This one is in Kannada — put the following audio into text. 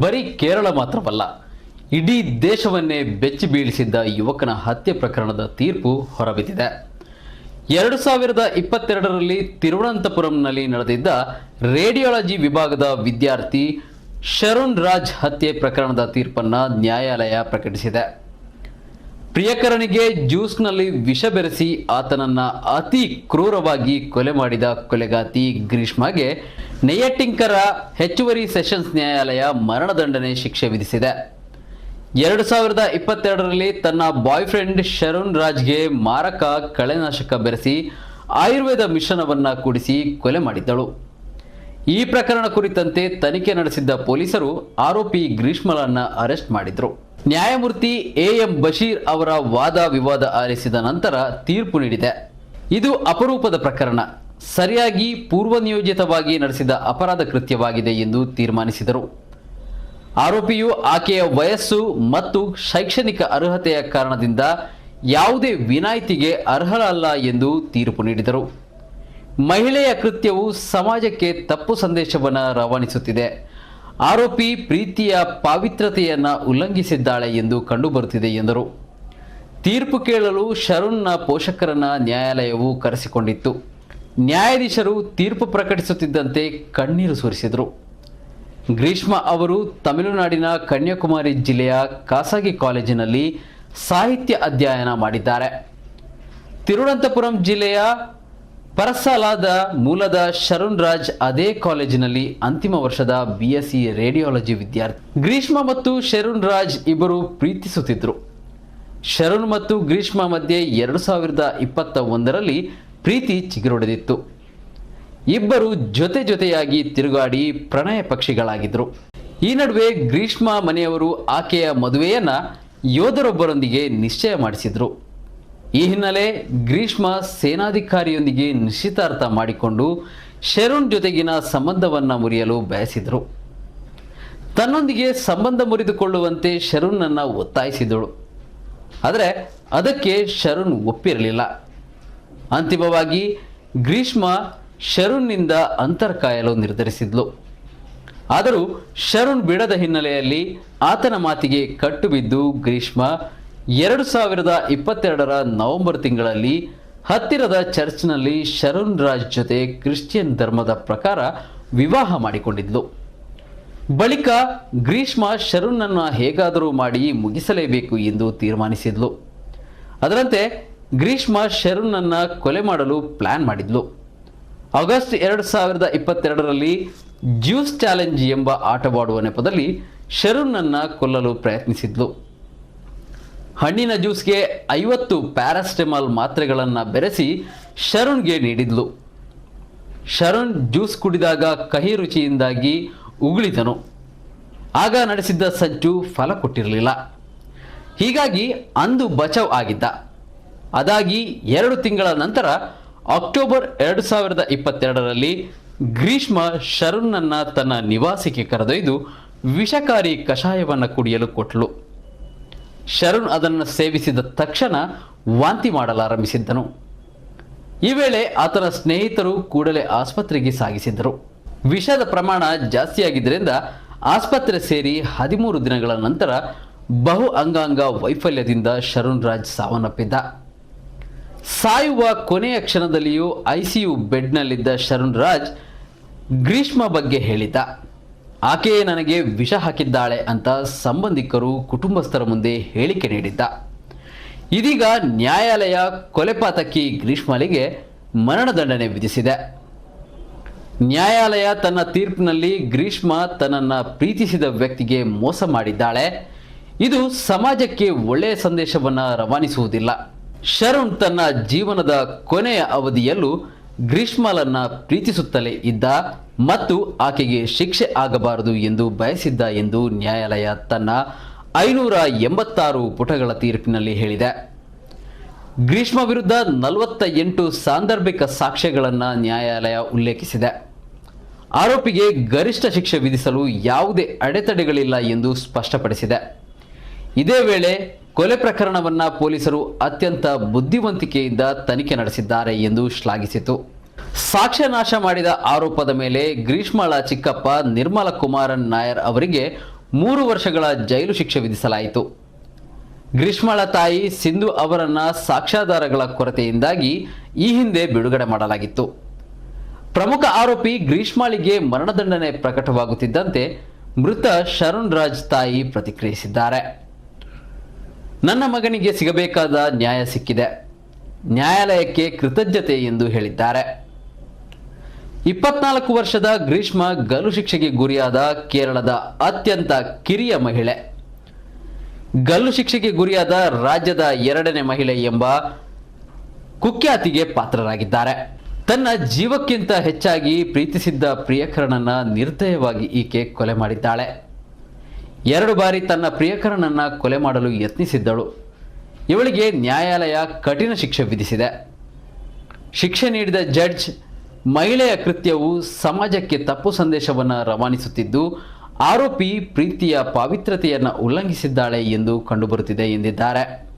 ಬರೀ ಕೇರಳ ಮಾತ್ರವಲ್ಲ, ಇಡೀ ದೇಶವನ್ನೇ ಬೆಚ್ಚಿ ಬೀಳಿಸಿದ್ದ ಯುವಕನ ಹತ್ಯೆ ಪ್ರಕರಣದ ತೀರ್ಪು ಹೊರಬಿದ್ದಿದೆ. ಎರಡು ಸಾವಿರದ ಇಪ್ಪತ್ತೆರಡರಲ್ಲಿ ತಿರುವನಂತಪುರಂನಲ್ಲಿ ನಡೆದಿದ್ದ ರೇಡಿಯಾಲಜಿ ವಿಭಾಗದ ವಿದ್ಯಾರ್ಥಿ ಶರುಣ್ ರಾಜ್ ಹತ್ಯೆ ಪ್ರಕರಣದ ತೀರ್ಪನ್ನು ನ್ಯಾಯಾಲಯ ಪ್ರಕಟಿಸಿದೆ. ಪ್ರಿಯಕರನಿಗೆ ಜ್ಯೂಸ್ನಲ್ಲಿ ವಿಷ ಬೆರೆಸಿ ಆತನನ್ನ ಅತಿ ಕ್ರೂರವಾಗಿ ಕೊಲೆ ಮಾಡಿದ ಕೊಲೆಗಾತಿ ಗ್ರೀಷ್ಮಾಗೆ ನೆಯಟ್ಟಿಂಕರ ಹೆಚ್ಚುವರಿ ಸೆಷನ್ಸ್ ನ್ಯಾಯಾಲಯ ಮರಣದಂಡನೆ ಶಿಕ್ಷೆ ವಿಧಿಸಿದೆ. ಎರಡು ಸಾವಿರದ ಇಪ್ಪತ್ತೆರಡರಲ್ಲಿ ತನ್ನ ಬಾಯ್ ಫ್ರೆಂಡ್ ಶರುಣ್ ರಾಜ್ಗೆ ಮಾರಕ ಕಳೆನಾಶಕ ಬೆರೆಸಿ ಆಯುರ್ವೇದ ಮಿಶ್ರಣವನ್ನ ಕೂಡಿಸಿ ಕೊಲೆ ಮಾಡಿದ್ದಳು. ಈ ಪ್ರಕರಣ ಕುರಿತಂತೆ ತನಿಖೆ ನಡೆಸಿದ್ದ ಪೊಲೀಸರು ಆರೋಪಿ ಗ್ರೀಷ್ಮಲನ್ನ ಅರೆಸ್ಟ್ ಮಾಡಿದ್ರು. ನ್ಯಾಯಮೂರ್ತಿ ಎ ಎಂ ಬಶೀರ್ ಅವರ ವಾದ ವಿವಾದ ಆಲಿಸಿದ ನಂತರ ತೀರ್ಪು ನೀಡಿದೆ. ಇದು ಅಪರೂಪದ ಪ್ರಕರಣ. ಸರಿಯಾಗಿ ಪೂರ್ವನಿಯೋಜಿತವಾಗಿ ನಡೆಸಿದ ಅಪರಾಧ ಕೃತ್ಯವಾಗಿದೆ ಎಂದು ತೀರ್ಮಾನಿಸಿದರು. ಆರೋಪಿಯು ಆಕೆಯ ವಯಸ್ಸು ಮತ್ತು ಶೈಕ್ಷಣಿಕ ಅರ್ಹತೆಯ ಕಾರಣದಿಂದ ಯಾವುದೇ ವಿನಾಯಿತಿಗೆ ಅರ್ಹರಲ್ಲ ಎಂದು ತೀರ್ಪು ನೀಡಿದರು. ಮಹಿಳೆಯ ಕೃತ್ಯವು ಸಮಾಜಕ್ಕೆ ತಪ್ಪು ಸಂದೇಶವನ್ನು ರವಾನಿಸುತ್ತಿದೆ. ಆರೋಪಿ ಪ್ರೀತಿಯ ಪಾವಿತ್ರತೆಯನ್ನ ಉಲ್ಲಂಘಿಸಿದ್ದಾಳೆ ಎಂದು ಕಂಡುಬರುತ್ತಿದೆ ಎಂದರು. ತೀರ್ಪು ಕೇಳಲು ಶರುಣ್ನ ಪೋಷಕರನ್ನ ನ್ಯಾಯಾಲಯವು ಕರೆಸಿಕೊಂಡಿತ್ತು. ನ್ಯಾಯಾಧೀಶರು ತೀರ್ಪು ಪ್ರಕಟಿಸುತ್ತಿದ್ದಂತೆ ಕಣ್ಣೀರು ಸುರಿಸಿದರು. ಗ್ರೀಷ್ಮ ಅವರು ತಮಿಳುನಾಡಿನ ಕನ್ಯಾಕುಮಾರಿ ಜಿಲ್ಲೆಯ ಖಾಸಗಿ ಕಾಲೇಜಿನಲ್ಲಿ ಸಾಹಿತ್ಯ ಅಧ್ಯಯನ ಮಾಡಿದ್ದಾರೆ. ತಿರುವನಂತಪುರಂ ಜಿಲ್ಲೆಯ ಪರಸಾಲಾದ ಮೂಲದ ಶರುಣ್ ರಾಜ್ ಅದೇ ಕಾಲೇಜಿನಲ್ಲಿ ಅಂತಿಮ ವರ್ಷದ ಬಿಎಸ್ಸಿ ರೇಡಿಯಾಲಜಿ ವಿದ್ಯಾರ್ಥಿ. ಗ್ರೀಷ್ಮ ಮತ್ತು ಶರುಣ್ ರಾಜ್ ಇಬ್ಬರು ಪ್ರೀತಿಸುತ್ತಿದ್ದರು ಶರುಣ್ ಮತ್ತು ಗ್ರೀಷ್ಮ ಮಧ್ಯೆ ಎರಡು ಸಾವಿರದ ಇಪ್ಪತ್ತ ಒಂದರಲ್ಲಿ ಪ್ರೀತಿ ಚಿಗುರೊಡೆದಿತ್ತು. ಇಬ್ಬರು ಜೊತೆ ಜೊತೆಯಾಗಿ ತಿರುಗಾಡಿ ಪ್ರಣಯ ಪಕ್ಷಿಗಳಾಗಿದ್ದರು ಈ ನಡುವೆ ಗ್ರೀಷ್ಮ ಮನೆಯವರು ಆಕೆಯ ಮದುವೆಯನ್ನ ಯೋಧರೊಬ್ಬರೊಂದಿಗೆ ನಿಶ್ಚಯ ಮಾಡಿಸಿದ್ರು. ಈ ಹಿನ್ನೆಲೆ ಗ್ರೀಷ್ಮ ಸೇನಾಧಿಕಾರಿಯೊಂದಿಗೆ ನಿಶ್ಚಿತಾರ್ಥ ಮಾಡಿಕೊಂಡು ಶರುಣ್ ಜೊತೆಗಿನ ಸಂಬಂಧವನ್ನು ಮುರಿಯಲು ಬಯಸಿದರು. ತನ್ನೊಂದಿಗೆ ಸಂಬಂಧ ಮುರಿದುಕೊಳ್ಳುವಂತೆ ಶರುಣ್ಣನ್ನ ಒತ್ತಾಯಿಸಿದಳು. ಆದರೆ ಅದಕ್ಕೆ ಶರುಣ್ ಒಪ್ಪಿರಲಿಲ್ಲ. ಅಂತಿಮವಾಗಿ ಗ್ರೀಷ್ಮ ಶರುಣ್ನಿಂದ ಅಂತರ ಕಾಯಲು ನಿರ್ಧರಿಸಿದ್ಲು. ಆದರೂ ಶರುಣ್ ಬಿಡದ ಹಿನ್ನೆಲೆಯಲ್ಲಿ ಆತನ ಮಾತಿಗೆ ಕಟ್ಟು ಬಿದ್ದು ಗ್ರೀಷ್ಮ ಎರಡು ಸಾವಿರದ ಇಪ್ಪತ್ತೆರಡರ ನವೆಂಬರ್ ತಿಂಗಳಲ್ಲಿ ಹತ್ತಿರದ ಚರ್ಚ್ನಲ್ಲಿ ಶರಣ್ ರಾಜ್ ಜೊತೆ ಕ್ರಿಶ್ಚಿಯನ್ ಧರ್ಮದ ಪ್ರಕಾರ ವಿವಾಹ ಮಾಡಿಕೊಂಡಿದ್ಲು. ಬಳಿಕ ಗ್ರೀಷ್ಮ ಶರುಣ್ಣನ್ನ ಹೇಗಾದರೂ ಮಾಡಿ ಮುಗಿಸಲೇಬೇಕು ಎಂದು ತೀರ್ಮಾನಿಸಿದ್ಲು. ಅದರಂತೆ ಗ್ರೀಷ್ಮ ಶರುಣ್ಣನ್ನ ಕೊಲೆ ಮಾಡಲು ಪ್ಲಾನ್ ಮಾಡಿದ್ಲು. ಆಗಸ್ಟ್ ಎರಡು ಸಾವಿರದ ಇಪ್ಪತ್ತೆರಡರಲ್ಲಿ ಜ್ಯೂಸ್ ಚಾಲೆಂಜ್ ಎಂಬ ಆಟವಾಡುವ ನೆಪದಲ್ಲಿ ಶರುಣ್ಣನ್ನ ಕೊಲ್ಲಲು ಪ್ರಯತ್ನಿಸಿದ್ಲು. ಹಣ್ಣಿನ ಜ್ಯೂಸ್ಗೆ ಐವತ್ತು ಪ್ಯಾರಾಸ್ಟೆಮಾಲ್ ಮಾತ್ರೆಗಳನ್ನು ಬೆರೆಸಿ ಶರುಣ್ಗೆ ನೀಡಿದ್ಲು. ಶರಣ್ ಜ್ಯೂಸ್ ಕುಡಿದಾಗ ಕಹಿ ರುಚಿಯಿಂದಾಗಿ ಉಗುಳಿದನು. ಆಗ ನಡೆಸಿದ್ದ ಸಜ್ಜು ಫಲ ಕೊಟ್ಟಿರಲಿಲ್ಲ. ಹೀಗಾಗಿ ಅಂದು ಬಚಾವ್ ಆಗಿದ್ದ. ಅದಾಗಿ ಎರಡು ತಿಂಗಳ ನಂತರ ಅಕ್ಟೋಬರ್ ಎರಡು ಸಾವಿರದ ಇಪ್ಪತ್ತೆರಡರಲ್ಲಿ ಗ್ರೀಷ್ಮ ಶರುಣ್ಣನ್ನ ತನ್ನ ನಿವಾಸಕ್ಕೆ ಕರೆದೊಯ್ದು ವಿಷಕಾರಿ ಕಷಾಯವನ್ನು ಕುಡಿಯಲು ಕೊಟ್ಟಳು ಶರುಣ್ ಅದನ್ನು ಸೇವಿಸಿದ ತಕ್ಷಣ ವಾಂತಿ ಮಾಡಲಾರಂಭಿಸಿದ್ದನು. ಈ ವೇಳೆ ಆತನ ಸ್ನೇಹಿತರು ಕೂಡಲೇ ಆಸ್ಪತ್ರೆಗೆ ಸಾಗಿಸಿದ್ದರು. ವಿಷದ ಪ್ರಮಾಣ ಜಾಸ್ತಿಯಾಗಿದ್ದರಿಂದ ಆಸ್ಪತ್ರೆ ಸೇರಿ ಹದಿಮೂರು ದಿನಗಳ ನಂತರ ಬಹು ಅಂಗಾಂಗ ವೈಫಲ್ಯದಿಂದ ಶರಣ್ ರಾಜ್ ಸಾವನ್ನಪ್ಪಿದ್ದ. ಸಾಯುವ ಕೊನೆಯ ಕ್ಷಣದಲ್ಲಿಯೂ ಐಸಿಯು ಬೆಡ್ನಲ್ಲಿದ್ದ ಶರಣ್ ರಾಜ್ ಗ್ರೀಷ್ಮ ಬಗ್ಗೆ ಹೇಳಿದ್ದ. ಆಕೆಯೇ ನನಗೆ ವಿಷ ಹಾಕಿದ್ದಾಳೆ ಅಂತ ಸಂಬಂಧಿಕರು ಕುಟುಂಬಸ್ಥರ ಮುಂದೆ ಹೇಳಿಕೆ ನೀಡಿದ್ದ. ಇದೀಗ ನ್ಯಾಯಾಲಯ ಕೊಲೆಪಾತಕಿ ಗ್ರೀಷ್ಮಳಿಗೆ ಮರಣದಂಡನೆ ವಿಧಿಸಿದೆ. ನ್ಯಾಯಾಲಯ ತನ್ನ ತೀರ್ಪಿನಲ್ಲಿ ಗ್ರೀಷ್ಮ ತನ್ನನ್ನು ಪ್ರೀತಿಸಿದ ವ್ಯಕ್ತಿಗೆ ಮೋಸ ಮಾಡಿದ್ದಾಳೆ. ಇದು ಸಮಾಜಕ್ಕೆ ಒಳ್ಳೆಯ ಸಂದೇಶವನ್ನು ರವಾನಿಸುವುದಿಲ್ಲ. ಶರಣ್ ತನ್ನ ಜೀವನದ ಕೊನೆಯ ಅವಧಿಯಲ್ಲೂ ಗ್ರೀಷ್ಮಲನ್ನ ಪ್ರೀತಿಸುತ್ತಲೇ ಇದ್ದ ಮತ್ತು ಆಕೆಗೆ ಶಿಕ್ಷೆ ಆಗಬಾರದು ಎಂದು ಬಯಸಿದ್ದ ಎಂದು ನ್ಯಾಯಾಲಯ ತನ್ನ ಐನೂರ ಎಂಬತ್ತಾರು ಪುಟಗಳ ತೀರ್ಪಿನಲ್ಲಿ ಹೇಳಿದೆ. ಗ್ರೀಷ್ಮ ವಿರುದ್ಧ ನಲವತ್ತ ಎಂಟು ಸಾಂದರ್ಭಿಕ ಸಾಕ್ಷ್ಯಗಳನ್ನು ನ್ಯಾಯಾಲಯ ಉಲ್ಲೇಖಿಸಿದೆ. ಆರೋಪಿಗೆ ಗರಿಷ್ಠ ಶಿಕ್ಷೆ ವಿಧಿಸಲು ಯಾವುದೇ ಅಡೆತಡೆಗಳಿಲ್ಲ ಎಂದು ಸ್ಪಷ್ಟಪಡಿಸಿದೆ. ಇದೇ ವೇಳೆ ಕೊಲೆ ಪ್ರಕರಣವನ್ನ ಪೊಲೀಸರು ಅತ್ಯಂತ ಬುದ್ಧಿವಂತಿಕೆಯಿಂದ ತನಿಖೆ ನಡೆಸಿದ್ದಾರೆ ಎಂದು ಶ್ಲಾಘಿಸಿತು ಸಾಕ್ಷ್ಯ ನಾಶ ಮಾಡಿದ ಆರೋಪದ ಮೇಲೆ ಗ್ರೀಷ್ಮಳ ಚಿಕ್ಕಪ್ಪ ನಿರ್ಮಲ ಕುಮಾರನ್ ನಾಯರ್ ಅವರಿಗೆ ಮೂರು ವರ್ಷಗಳ ಜೈಲು ಶಿಕ್ಷೆ ವಿಧಿಸಲಾಯಿತು. ಗ್ರೀಷ್ಮಳ ತಾಯಿ ಸಿಂಧು ಅವರನ್ನ ಸಾಕ್ಷ್ಯಾಧಾರಗಳ ಕೊರತೆಯಿಂದಾಗಿ ಈ ಹಿಂದೆ ಬಿಡುಗಡೆ ಮಾಡಲಾಗಿತ್ತು. ಪ್ರಮುಖ ಆರೋಪಿ ಗ್ರೀಷ್ಮಾಳಿಗೆ ಮರಣದಂಡನೆ ಪ್ರಕಟವಾಗುತ್ತಿದ್ದಂತೆ ಮೃತ ಶರಣ್ ರಾಜ್ ತಾಯಿ ಪ್ರತಿಕ್ರಿಯಿಸಿದ್ದಾರೆ. ನನ್ನ ಮಗನಿಗೆ ಸಿಗಬೇಕಾದ ನ್ಯಾಯ ಸಿಕ್ಕಿದೆ. ನ್ಯಾಯಾಲಯಕ್ಕೆ ಕೃತಜ್ಞತೆ ಎಂದು ಹೇಳಿದ್ದಾರೆ. ಇಪ್ಪತ್ನಾಲ್ಕು ವರ್ಷದ ಗ್ರೀಷ್ಮ ಗಲ್ಲು ಶಿಕ್ಷೆಗೆ ಗುರಿಯಾದ ಕೇರಳದ ಅತ್ಯಂತ ಕಿರಿಯ ಮಹಿಳೆ. ಗಲ್ಲು ಶಿಕ್ಷೆಗೆ ಗುರಿಯಾದ ರಾಜ್ಯದ ಎರಡನೇ ಮಹಿಳೆ ಎಂಬ ಕುಖ್ಯಾತಿಗೆ ಪಾತ್ರರಾಗಿದ್ದಾರೆ. ತನ್ನ ಜೀವಕ್ಕಿಂತ ಹೆಚ್ಚಾಗಿ ಪ್ರೀತಿಸಿದ್ದ ಪ್ರಿಯಕರನನ್ನ ನಿರ್ದಯವಾಗಿ ಈಕೆ ಕೊಲೆ ಮಾಡಿದ್ದಾಳೆ. ಎರಡು ಬಾರಿ ತನ್ನ ಪ್ರಿಯಕರನನ್ನ ಕೊಲೆ ಮಾಡಲು ಯತ್ನಿಸಿದ್ದಳು. ಇವಳಿಗೆ ನ್ಯಾಯಾಲಯ ಕಠಿಣ ಶಿಕ್ಷೆ ವಿಧಿಸಿದೆ. ಶಿಕ್ಷೆ ನೀಡಿದ ಜಡ್ಜ್ ಮಹಿಳೆಯ ಕೃತ್ಯವು ಸಮಾಜಕ್ಕೆ ತಪ್ಪು ಸಂದೇಶವನ್ನು ರವಾನಿಸುತ್ತಿದ್ದು, ಆರೋಪಿ ಪ್ರೀತಿಯ ಪಾವಿತ್ರತೆಯನ್ನು ಉಲ್ಲಂಘಿಸಿದ್ದಾಳೆ ಎಂದು ಕಂಡುಬರುತ್ತಿದೆ ಎಂದಿದ್ದಾರೆ.